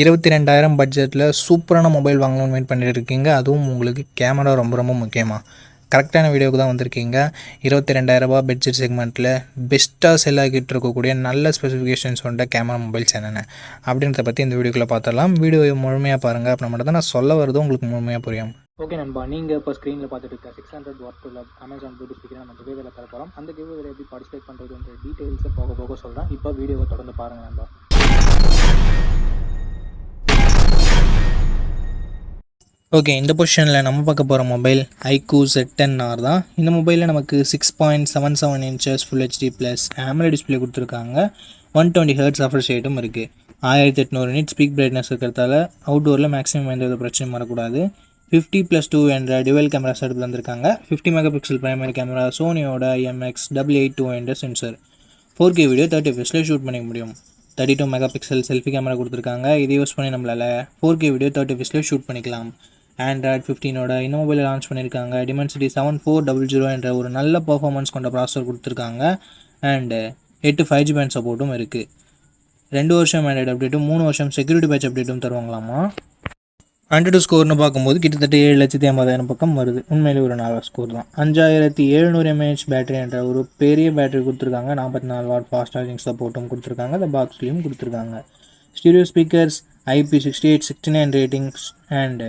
இருபத்தி ரெண்டாயிரம் பட்ஜெட்டில் சூப்பரான மொபைல் வாங்கணும்னு வெயிட் பண்ணிட்டு இருக்கீங்க. அதுவும் உங்களுக்கு கேமரா ரொம்ப ரொம்ப முக்கியமாக கரெக்டான வீடியோக்கு தான் வந்திருக்கீங்க. இருபத்தி ரெண்டாயிரரூபா பட்ஜெட் செக்மெண்ட்டில் பெஸ்ட்டாக செல் ஆகிட்டு இருக்கக்கூடிய நல்ல ஸ்பெசிஃபிகேஷன்ஸ் கொண்ட கேமரா மொபைல்ஸ் என்னென்ன அப்படின்றத பற்றி இந்த வீடியோக்குள்ளே பார்த்தலாம் வீடியோ முழுமையாக பாருங்கள் அப்புறம் மட்டும் தான் நான் சொல்ல வரது உங்களுக்கு முழுமையாக புரியும். ஓகே நண்பா நீங்கள் இப்போ ஸ்க்ரீனில் பார்த்துட்டு இருக்க சிக்ஸ் ஹண்ட்ரட் வாட் உள்ள அமேசான் ப்ளூடூத் ஸ்பீக்கர் நம்ம கிவேவில் தர போகிறோம் அந்த கிவேவில் எப்படி பார்ட்டிசிபேட் பண்ணுறதுன்ற டீட்டெயில்ஸை போக போக சொல்கிறேன் இப்போ வீடியோவை தொடர்ந்து பாருங்கள் நண்பா. ஓகே இந்த பொசிஷனில் நம்ம பார்க்க போகிற mobile iQOO Z ten R தான். இந்த மொபைலில் நமக்கு six point seven seven inches full HD plus AMOLED display கொடுத்துருக்காங்க. ஒன் டுவெண்ட்டி ஹர்ட்ஸ் ஆஃபர் ஷேட்டும் இருக்குது ஆயிரத்தி எட்நூறு நிட் ஸ்பீக் பிரைட்னஸ் இருக்கிறதால அவுட்டோரில் மேக்ஸிமம் எந்த வித பிரச்சனையும் வரக்கூடாது. ஃபிஃப்டி ப்ளஸ் டூ என்ற டுவெல் கேமரா செட் வந்திருக்காங்க fifty mega pixel primary camera சோனியோட எம்எக்ஸ் டபுள் எயிட் டூ என்ற sensor four K video thirty ஃபெஸ்ட்டில் shoot பண்ணிக்க முடியும். Thirty two megapixel selfie camera கொடுத்துருக்காங்க. இதை யூஸ் பண்ணி நம்மளால் ஃபோர் கே வீடியோ தேர்ட்டி ஃபெஸ்ட்டில் ஷூட் பண்ணிக்கலாம். ஆண்ட்ராய்ட் ஃபிஃப்டீனோட இந்த மொபைலை லான்ச் பண்ணியிருக்காங்க Dimensity seven four double zero என்ற ஒரு நல்ல பர்ஃபார்மன்ஸ் கொண்ட ப்ராசஸர் கொடுத்துருக்காங்க. அண்டு எட்டு ஃபைவ் ஜி பேண்ட் சப்போர்ட்டும் இருக்குது ரெண்டு வருஷம் ஆண்ட்ராய்ட் அப்டேட்டும் மூணு வருஷம் செக்யூரிட்டி பேட்ச் அப்டேட்டும் தருவாங்களாமா? ஹண்ட்ரட் ஸ்கோர்னு பார்க்கும்போது கிட்டத்தட்ட ஏழு லட்சத்தி ஐம்பதாயிரம் பக்கம் வருது. உண்மையிலே ஒரு நல்ல ஸ்கோர் தான். அஞ்சாயிரத்தி எழுநூறு எம்ஏஹெச் பேட்டரி என்ற ஒரு பெரிய பேட்டரி கொடுத்துருக்காங்க. நாற்பத்தி நாலு வாட் ஃபாஸ்ட் சார்ஜிங் சப்போர்ட்டும் கொடுத்துருக்காங்க. அந்த பாக்ஸ்லேயும் கொடுத்துருக்காங்க. Stereo speakers IP sixty eight sixty nine ratings and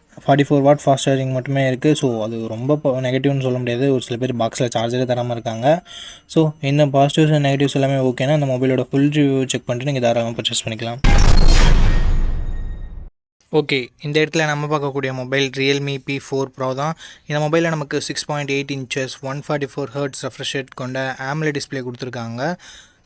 Forty four watt fast charging மட்டுமே இருக்குது ஸோ அது ரொம்ப நெகட்டிவ்னு சொல்ல முடியாது. ஒரு சில பேர் பாக்ஸில் சார்ஜரே தராமல் இருக்காங்க. ஸோ இந்த பாசிட்டிவ்ஸ் அண்ட் நெகட்டிவ்ஸ் எல்லாமே ஓகேனா அந்த மொபைலோட ஃபுல் ரிவ்யூ செக் பண்ணிட்டு நீங்கள் தாராளமாக பர்ச்சேஸ் பண்ணிக்கலாம். ஓகே இந்த இடத்துல நம்ம பார்க்கக்கூடிய mobile realme P four pro தான். இந்த மொபைலில் நமக்கு six point eight inches one forty four hertz refresh rate கொண்ட AMOLED டிஸ்பிளே கொடுத்துருக்காங்க.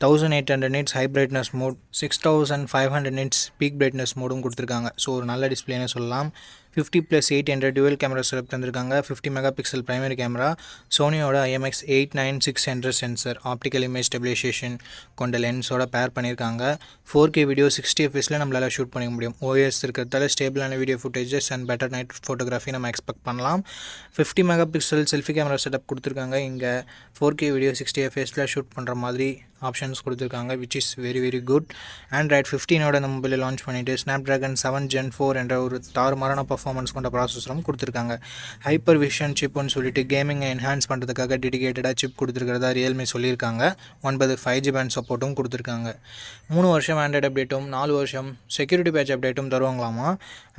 Thousand eight hundred nits high brightness mode six thousand five hundred nits peak brightness மோடும் கொடுத்துருக்காங்க. So ஒரு நல்ல டிஸ்பிளேனே சொல்லலாம். Fifty plus eight hundred dual camera select தந்திருக்காங்க fifty mega pixel primary camera சோனியோட IMX eight nine six hundred sensor optical image stabilization கொண்ட லென்ஸோட pair பண்ணியிருக்காங்க four K video sixty எஃப்எஸில் நம்மளால் ஷூட் பண்ணிக்க முடியும். ஓஎஸ் இருக்கிறதால ஸ்டேபிளான video footages and better night photography நம்ம எக்ஸ்பெக்ட் பண்ணலாம். Fifty megapixel selfie camera setup கொடுத்துருக்காங்க. இங்கே ஃபோர் கே வீடியோ சிக்ஸ்டி எஃப்எஸில் ஷூட் பண்ணுற மாதிரி ஆப்ஷன்ஸ் கொடுத்துருக்காங்க which is very very good Android ஃபிஃப்டீனோட இந்த மொபைலில் லான்ச் பண்ணிவிட்டு Snapdragon seven gen four என்ற ஒரு தாறுமாறான பர்ஃபார்மன்ஸ் கொண்ட ப்ராசஸரும் கொடுத்துருக்காங்க. ஹைப்பர் விஷன் சிப்னு சொல்லிட்டு கேமிங்கை என்ஹான்ஸ் பண்ணுறதுக்காக டெடிகேட்டடாக சிப் கொடுத்துருக்கிறதா ரியல்மி சொல்லியிருக்காங்க. ஒன்பது ஃபைவ் ஜி பேண்ட் சப்போர்ட்டும் கொடுத்துருக்காங்க. மூணு வருஷம் ஆண்ட்ராய்டு அப்டேட்டும் நாலு வருஷம் செக்யூரிட்டி பேட்ச் அப்டேட்டும் தருவாங்களாமா?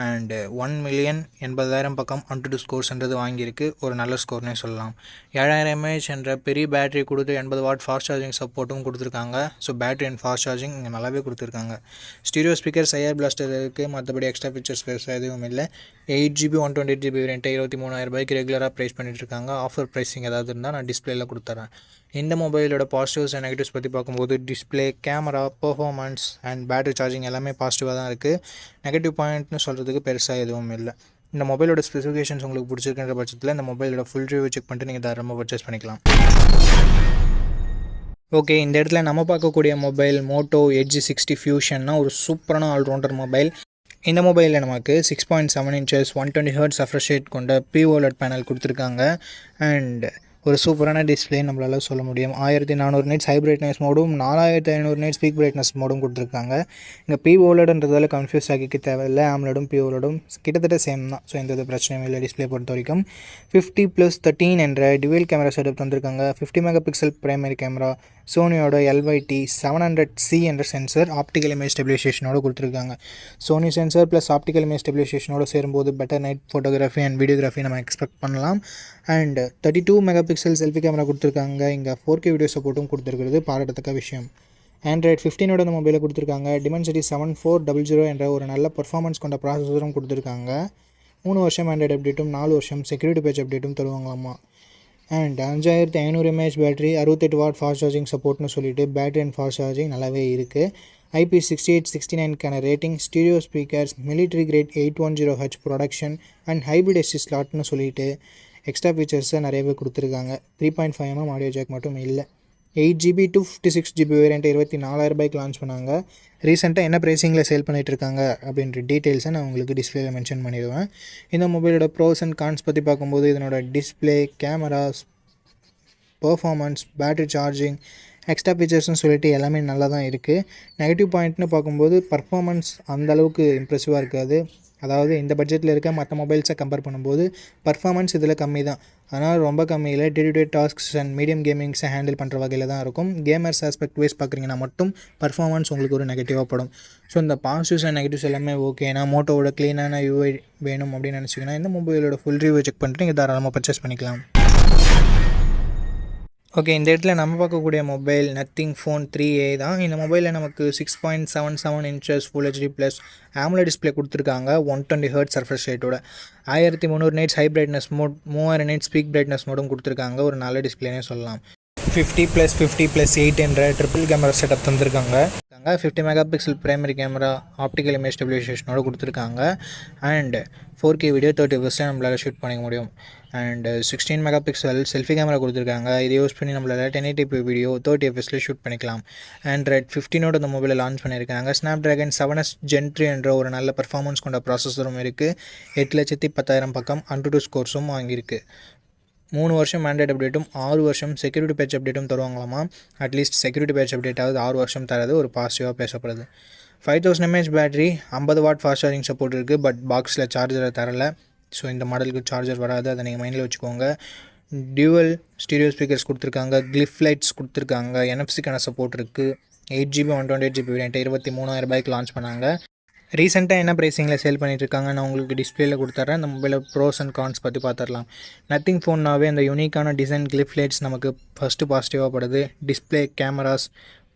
அண்டு ஒன் மில்லியன் எண்பதாயிரம் பக்கம் அன்டு ஸ்கோர்ஸ்ன்றது வாங்கியிருக்கு. ஒரு நல்ல ஸ்கோர்னே சொல்லலாம். ஏழாயிரம் எம்ஏஹெச் என்ற பெரிய பேட்டரி கொடுத்து எண்பது வாட் ஃபாஸ்ட் சார்ஜிங் சப்போர்ட்டும் கொடுத்துருக்காங்க. So battery and fast charging இங்கே நல்லாவே கொடுத்துருக்காங்க. ஸ்டீரியோ ஸ்பீக்கர் ஐஆர் பிளாஸ்டர் இருக்குது மற்றபடி எக்ஸ்ட்ரா ஃபீச்சர்ஸ் பெருசாக எதுவும் இல்லை. Eight GB one twenty eight GB வேரியண்ட்டை இருபத்தி மூணாயிரம் ரூபாய்க்கு ரெகுலராக ப்ரைஸ் பண்ணிட்டு ஆஃபர் ப்ரைஸிங் ஏதாவது இருந்தால் நான் டிஸ்பிளேல கொடுத்துறேன். இந்த மொபைலோட பாசிட்டிவ்ஸ் அண்ட் நெகட்டிவ்ஸ் பற்றி பார்க்கும்போது display camera performance and battery charging எல்லாமே பாசிட்டிவாக தான் இருக்குது நெகட்டிவ் பாயிண்ட்னு சொல்கிறதுக்கு பெருசாக எதுவும் இல்லை. இந்த மொபைலோட ஸ்பெசிஃபிகேஷன்ஸ் உங்களுக்கு பிடிச்சிருக்கின்ற பட்சத்தில் இந்த மொபைலோட ஃபுல் ரிவ்யூ செக் பண்ணிட்டு நீங்கள் தாராளமாக பர்ச்சேஸ் பண்ணிக்கலாம். ஓகே இந்த இடத்துல நம்ம பார்க்கக்கூடிய மொபைல் மோட்டோ எட்ஜி சிக்ஸ்டி ஃபியூஷன்னா ஒரு சூப்பரான ஆல்ரவுண்டர் மொபைல் இந்த மொபைலில் நமக்கு six point seven inches one twenty hertz அஃப்ரெஷேட் கொண்ட பிஓலட் பேனல் கொடுத்துருக்காங்க. அண்ட் ஒரு சூப்பரான டிஸ்பிளே நம்மளால் சொல்ல முடியும். ஆயிரத்தி நானூறு நைட்ஸ் ஹை பிரைட்னஸ் மோடும் நாலாயிரத்தி ஐநூறு நைட்ஸ் பீக் பிரைட்னஸ் மோடும் கொடுத்துருக்காங்க. இங்கே பி ஓலடுன்றதால கன்ஃபியூஸ் ஆகிக்க தேவையில்லை. ஆம்லடும் பி ஓலடும் கிட்டத்தட்ட சேம் தான். ஸோ எந்த ஒரு பிரச்சனையும் இல்லை டிஸ்பிளே பொறுத்த வரைக்கும். ஃபிஃப்டி ப்ளஸ் தேர்ட்டீன் என்ற டிவெல் கேமரா செட்டப் தந்திருக்காங்க. Fifty mega pixel primary camera சோனியோட எல்வைடி செவன் ஹண்ட்ரட் சி என்ற சென்சர் ஆப்டிக்கல் இமேஜ் ஸ்டெபிலைசேஷனோட கொடுத்துருக்காங்க. Sony sensor plus optical image ஸ்டெபிலைசேஷனோட சேரும்போது better night photography and videography நம்ம எக்ஸ்பெக்ட் பண்ணலாம். And thirty two megapixel selfie camera கொடுத்துருக்காங்க. இங்கே ஃபோர் கே வீடியோ சப்போர்ட்டும் கொடுத்துருக்கிறது பாராட்டத்தக்க விஷயம். ஆண்ட்ராய்ட் ஃபிஃப்டீனோட இந்த மொபைலை கொடுத்துருக்காங்க. Dimensity seven four double zero என்ற ஒரு நல்ல பர்ஃபார்மன்ஸ் கொண்ட ப்ராசஸரும் கொடுத்துருக்காங்க. மூணு வருஷம் ஆண்ட்ராய்டு அப்டேட்டும் நாலு வருஷம் செக்யூரிட்டி பேஜ் அப்டேட்டும் தருவாங்களாமா? அண்ட் அஞ்சாயிரத்து ஐநூறு எம்ஏஹெச் பேட்டரி அறுபத்தெட்டு வாட் ஃபாஸ்ட் சார்ஜிங் சப்போர்ட்னு சொல்லிட்டு பேட்டரி அண்ட் ஃபாஸ்ட் சார்ஜிங் நல்லாவே இருக்குது IP sixty eight sixty நைனுக்கான rating stereo speakers military grade eight one zero H protection and hybrid SD ஸ்லாட்னு சொல்லிட்டு எக்ஸ்ட்ரா ஃபீச்சர்ஸை நிறையவே கொடுத்துருக்காங்க. Three point five MM audio jack மட்டும் இல்லை. Eight GB two fifty six GB variant இருபத்தி நாலாயிரம் ரூபாய்க்கு launch பண்ணாங்க. ரீசெண்டாக என்ன ப்ரைஸிங்கில் சேல் பண்ணிகிட்ருக்காங்க இருக்காங்க அப்படின்ற டீட்டெயில்ஸை நான் உங்களுக்கு டிஸ்பிளேல மென்ஷன் பண்ணிடுவேன். இந்த மொபைலோட ப்ரோஸ் அண்ட் கான்ஸ் பற்றி பார்க்கும்போது இதனோட display cameras performance battery charging extra ஃபீச்சர்ஸ்னு சொல்லிட்டு எல்லாமே நல்லா தான் இருக்குது நெகட்டிவ் பாயிண்ட்னு பார்க்கும்போது பர்ஃபார்மன்ஸ் அந்தளவுக்கு இம்ப்ரெசிவாக இருக்காது. அதாவது இந்த பட்ஜெட்டில் இருக்க மற்ற மொபைல்ஸை கம்பேர் பண்ணும்போது பர்ஃபார்மன்ஸ் இதில் கம்மி தான் ஆனால் ரொம்ப கம்மியில் day to day tasks and medium கேமிங்ஸை handle பண்ணுற வகையில் தான் இருக்கும். கேமர்ஸ் ஆஸ்பெக்ட் வைஸ் பார்க்குறீங்கன்னா மட்டும் பர்ஃபார்மன்ஸ் உங்களுக்கு ஒரு நெகட்டிவாக படும். ஸோ இந்த பாசிட்டிவ்ஸ் அண்ட் நெகட்டிவ்ஸ் எல்லாமே ஓகேனா மோட்டோவோட க்ளீனான யூஐ வேணும் அப்படின்னு நினச்சிங்கன்னா இந்த மொபைலோட ஃபுல் ரிவ்யூ செக் பண்ணிட்டு நீங்கள் தாராளமாக பர்ச்சேஸ் பண்ணிக்கலாம். ஓகே இந்த இடத்துல நம்ம பார்க்கக்கூடிய mobile nothing phone three A தான். இந்த மொபைலில் நமக்கு six point seven seven inches full HD plus AMOLED display கொடுத்துருக்காங்க ஒன் டுவெண்ட்டி ஹர்ட் சர்ஃபஸ் ரேட்டோட ஆயிரத்தி முந்நூறு நைட்ஸ் ஹை பிரைட்னஸ் மோட் மூவாயிரம் நைட் ஸ்பீக் பிரைட்னஸ் மோடும் கொடுத்துருக்காங்க ஒரு நல்ல டிஸ்பிளேனே சொல்லலாம். Fifty plus fifty plus eight என்ற ட்ரிபிள் கேமரா செட்டப் தந்திருக்காங்க. Fifty megapixel primary camera optical image ஸ்டெபிலைசேஷனோட கொடுத்துருக்காங்க. And four K video thirty ஃபஸ்ட்டில் நம்மளால் ஷூட் பண்ணிக்க முடியும். And sixteen mega pixel selfie camera கொடுத்துருக்காங்க. இதை யூஸ் பண்ணி நம்மளால் டென் எயிட்டி வீடியோ தேர்ட்டி எஃப்எஸில் ஷூட் பண்ணிக்கலாம். ஆண்ட்ராய்ட் ஃபிஃப்டினோட அந்த மொபைலை லான்ச் பண்ணியிருக்காங்க. Snapdragon seven S gen three என்ற ஒரு நல்ல பர்ஃபார்மன்ஸ் கொண்ட ப்ராசஸரும் இருக்குது எட்டு லட்சத்தி பத்தாயிரம் பக்கம் அன்டு டூ ஸ்கோர்ஸும் வாங்கியிருக்கு. மூணு வருஷம் மேண்டேட் அப்டேட்டும் ஆறு வருஷம் செக்யூரிட்டி பேட்ச் அப்டேட்டும் தருவாங்களாமா? அட்லீஸ்ட் செக்யூரிட்டி பேட்ச் அப்டேட்டாவது ஆறு வருஷம் தரது ஒரு பாசிட்டிவாக பேசப்படுது. ஃபைவ் தௌசண்ட் எம்ஏஹெச் பேட்டரி ஐம்பது வாட் ஃபாஸ்ட் சார்ஜிங் சப்போர்ட் இருக்குது பட் பாக்ஸில் சார்ஜரை தரல. ஸோ இந்த மாடலுக்கு சார்ஜர் வராது அதை நீங்கள் மைண்டில் வச்சுக்கோங்க. டியூவல் ஸ்டீரியோ ஸ்பீக்கர்ஸ் கொடுத்துருக்காங்க கிளிஃப் லைட்ஸ் கொடுத்துருக்காங்க என்எஃப்சிக்கான சப்போர்ட் இருக்குது eight GB one twenty eight GB variant இருபத்தி மூணாயிரம் ரூபாய்க்கு லான்ச் பண்ணாங்க. ரீசெண்டாக என்ன ப்ரைஸிங்கில் சேல் பண்ணிகிட்ருக்காங்க இருக்காங்க நான் உங்களுக்கு டிஸ்பிளேல கொடுத்துட்றேன் அந்த மொபைலில் ப்ரோஸ் அண்ட் கான்ஸ் பற்றி பார்த்துடலாம் நத்திங் ஃபோன்னாவே அந்த யூனிக்கான டிசைன் கிளிப் லைட்ஸ் நமக்கு ஃபஸ்ட்டு பாசிட்டிவாக படுது. டிஸ்பிளே கேமராஸ்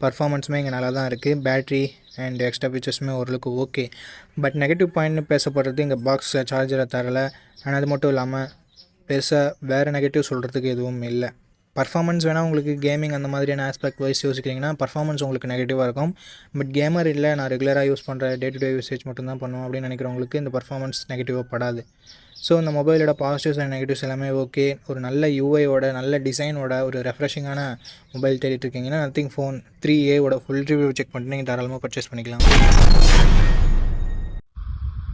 பர்ஃபார்மன்ஸுமே இங்கே நல்லா தான் இருக்குது பேட்ரி அண்ட் எக்ஸ்ட்ரா ஃபீச்சர்ஸுமே ஓரளவுக்கு ஓகே பட் நெகட்டிவ் பாயிண்ட்னு பேசப்படுறது இங்கே பாக்ஸில் சார்ஜரை தரலை. ஆனால் அது மட்டும் இல்லாமல் பெருசாக வேறு நெகட்டிவ் சொல்கிறதுக்கு எதுவும் இல்லை. பர்ஃபார்மன்ஸ் வேணால் உங்களுக்கு கேமிங் அந்த மாதிரியான ஆஸ்பெக்ட் வைஸ் யோசிக்கிறீங்கன்னா பர்ஃபார்மன்ஸ் உங்களுக்கு நெகட்டிவாக இருக்கும். பட் கேமர் இல்லை நான் ரெகுலராக யூஸ் பண்ணுற டே டு டே யூசேஜ் மட்டும்தான் பண்ணுவோம் அப்படின்னு நினைக்கிறவங்களுக்கு இந்த பர்ஃபார்மன்ஸ் நெகட்டிவாக படாது. ஸோ இந்த மொபைலோட பாசிட்டிவ்ஸ் அண்ட் நெகட்டிவ்ஸ் எல்லாமே ஓகே ஒரு நல்ல யூஐயோட நல்ல டிசைனோட ஒரு ரெஃப்ரெஷிங்கான மொபைல் தேடிட்டு இருக்கீங்கன்னா நத்திங் ஃபோன் த்ரீ ஏவோட ஃபுல் ரிவ்யூ செக் பண்ணிட்டு நீங்கள் தாராளமாக பர்ச்சேஸ் பண்ணிக்கலாம்.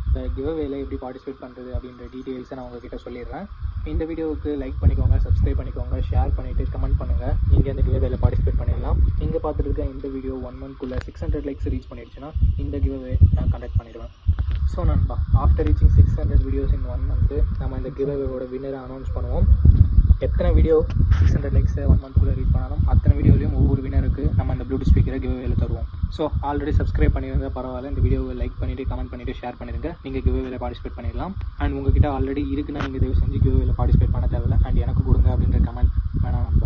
இந்த கிவ்அவேல எப்படி பார்ட்டிசிபேட் பண்ணுறது அப்படின்ற டீட்டெயில்ஸை நான் உங்ககிட்ட சொல்லிடுறேன். இந்த வீடியோவுக்கு லைக் பண்ணிக்கோங்க சப்ஸ்கிரைப் பண்ணிக்கோங்க ஷேர் பண்ணிவிட்டு கமெண்ட் பண்ணுங்கள் நீங்கள் இந்த கிவ்வேல பார்ட்டிசிபேட் பண்ணிடலாம். நீங்கள் பார்த்துருக்க இந்த வீடியோ ஒன் மந்த்க்குள்ளே சிக்ஸ் ஹண்ட்ரட் லைக்ஸ் ரீச் பண்ணிடுச்சுன்னா இந்த கிவ்வே நான் கண்டக்ட் பண்ணிடுவேன். ஸோ நண்பா after reaching six hundred videos in one month நம்ம இந்த கிவ்வேவோட வின்னரை அனௌன்ஸ் பண்ணுவோம். எத்தனை video six hundred likes one மந்த்குள்ளே reach பண்ணாலும் அத்தனை வீடியோலையும் ஒவ்வொரு வினருக்கு நம்ம அந்த ப்ளூடூத் ஸ்பீக்கரை கிவ்வேல தருவோம். ஸோ ஆல்ரெடி சப்ஸ்கிரைப் பண்ணிருந்தா பரவாயில்ல. இந்த வீடியோவை லைக் பண்ணிவிட்டு கமெண்ட் பண்ணிவிட்டு ஷேர் பண்ணிடுங்க நீங்கள் கிவ்வேல பார்ட்டிசிபேட் பண்ணிடலாம். அண்ட் உங்ககிட்ட ஆல்ரெடி இருக்குன்னா நீங்கள் தயவு செஞ்சு கிவ்வேல பார்ட்டிசிபேட் பண்ண தேவையில்ல. அண்ட் எனக்கு கொடுங்க அப்படின்ற கமெண்ட் வேணாம்.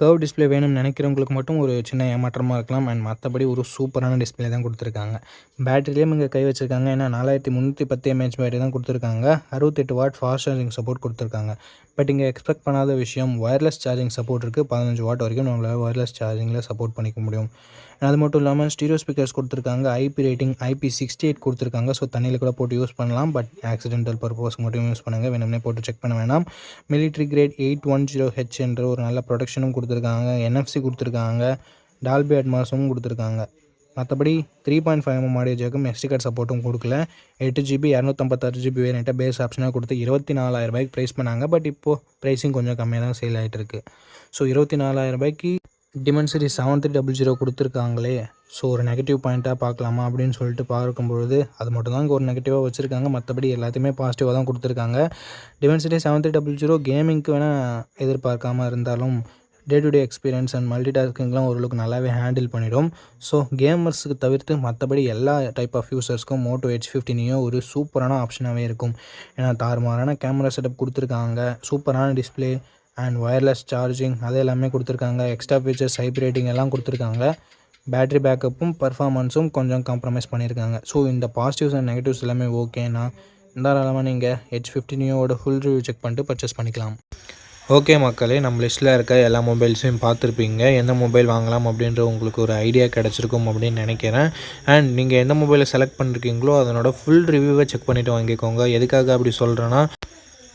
கர்வ் டிஸ்பிளே வேணும்னு நினைக்கிறவங்களுக்கு மட்டும் ஒரு சின்ன ஏமாற்றமாக இருக்கலாம். அண்ட் மற்றபடி ஒரு சூப்பரான டிஸ்ப்ளே தான் கொடுத்துருக்காங்க. பேட்டரியிலையும் இங்கே கை வச்சிருக்காங்க. ஏன்னா நாலாயிரத்தி முந்நூற்றி பத்து எம்ஏஹெச் பேட்டரி தான் கொடுத்துருக்காங்க. அறுபத்தெட்டு வாட் ஃபாஸ்ட் சார்ஜிங் சப்போர்ட் கொடுத்துருக்காங்க. பட் இங்கே எக்ஸ்பெக்ட் பண்ணாத விஷயம் ஒயர்லெஸ் சார்ஜிங் சப்போர்ட் இருக்குது பதினஞ்சு வாட் வரைக்கும் நம்மளால் ஒயர்லெஸ் சார்ஜிங்கில் சப்போர்ட் பண்ணிக்க முடியும். அது மட்டும் இல்லாமல் ஸ்டீரியோ ஸ்பீக்கர்ஸ் கொடுத்துருக்காங்க. IP rating IP sixty eight கொடுத்துருக்காங்க. ஸோ தண்ணியில் கூட போட்டு யூஸ் பண்ணலாம். பட் ஆக்சிடென்டல் பர்பஸ் மட்டும் யூஸ் பண்ணுங்கள் வேணும்னே போட்டு செக் பண்ண வேணாம். Military grade eight one zero H என்ற ஒரு நல்ல ப்ரொடக்ஷனும் கொடுத்துருக்காங்க. என்எஃப்சி கொடுத்துருக்காங்க. டால்பி அட்மாஸும் கொடுத்துருக்காங்க. மற்றபடி three point five M mm audio ஜேக்கும் SD card சப்போர்ட்டும் கொடுக்கல. எட்டு ஜிபி இரநூத்தம்பத்தாறு ஜிபி வேணுட்டு பேஸ் ஆப்ஷனாக கொடுத்து இருபத்தி நாலாயிரம் ரூபாய்க்கு ப்ரைஸ் பண்ணாங்க. பட் இப்போது ப்ரைஸிங் கொஞ்சம் கம்மியாக தான் சேல் ஆகிட்டு இருக்குது ஸோ இருபத்தி நாலாயிரம் ரூபாய்க்கு Dimensity seven three double zero கொடுத்துருக்காங்களே. So ஒரு நெகட்டிவ் பாயிண்ட்டாக பார்க்கலாமா அப்படின்னு சொல்லிட்டு பார்க்கும்பொழுது அது மட்டும் தான் ஒரு நெகட்டிவாக வச்சுருக்காங்க. மற்றபடி எல்லாத்தையுமே பாசிட்டிவாக தான் கொடுத்துருக்காங்க. Dimensity seven three double zero கேமிங்க்கு வேணால் எதிர்பார்க்காம இருந்தாலும் day to day experience and multi டாஸ்கிங்லாம் ஓரளவுக்கு நல்லாவே ஹேண்டில் பண்ணிடும். ஸோ கேமர்ஸுக்கு தவிர்த்து மற்றபடி எல்லா டைப் ஆஃப் யூசர்ஸ்க்கும் மோட்டோ ஹெச் ஃபிஃப்டினையும் ஒரு சூப்பரான ஆப்ஷனாகவே இருக்கும். ஏன்னா தாறுமாறான கேமரா செட்டப் கொடுத்துருக்காங்க. சூப்பரான டிஸ்ப்ளே அண்ட் ஒயர்லெஸ் சார்ஜிங் அது எல்லாமே கொடுத்துருக்காங்க. எக்ஸ்ட்ரா ஃபீச்சர்ஸ் ஹைப்ரேட்டிங் எல்லாம் கொடுத்துருக்காங்க. பேட்டரி பேக்கப்பும் பர்ஃபாமன்ஸும் கொஞ்சம் காம்ப்ரமைஸ் பண்ணியிருக்காங்க. ஸோ இந்த பாசிட்டிவ்ஸ் அண்ட் நெகட்டிவ்ஸ் எல்லாமே ஓகேனா தாராளமாக நீங்கள் ஹெச் ஃபிஃப்டினியோட ஃபுல் ரிவ்யூ செக் பண்ணிட்டு பர்ச்சேஸ் பண்ணிக்கலாம். ஓகே மக்களே நம்ம லிஸ்ட்டில் இருக்க எல்லா மொபைல்ஸையும் பார்த்துருப்பீங்க. எந்த மொபைல் வாங்கலாம் அப்படின்ற உங்களுக்கு ஒரு ஐடியா கிடச்சிருக்கும் அப்படின்னு நினைக்கிறேன். அண்ட் நீங்கள் எந்த மொபைலை செலக்ட் பண்ணிருக்கீங்களோ அதனோட ஃபுல் ரிவ்யூவை செக் பண்ணிவிட்டு வாங்கிக்கோங்க. எதுக்காக அப்படி சொல்கிறேன்னா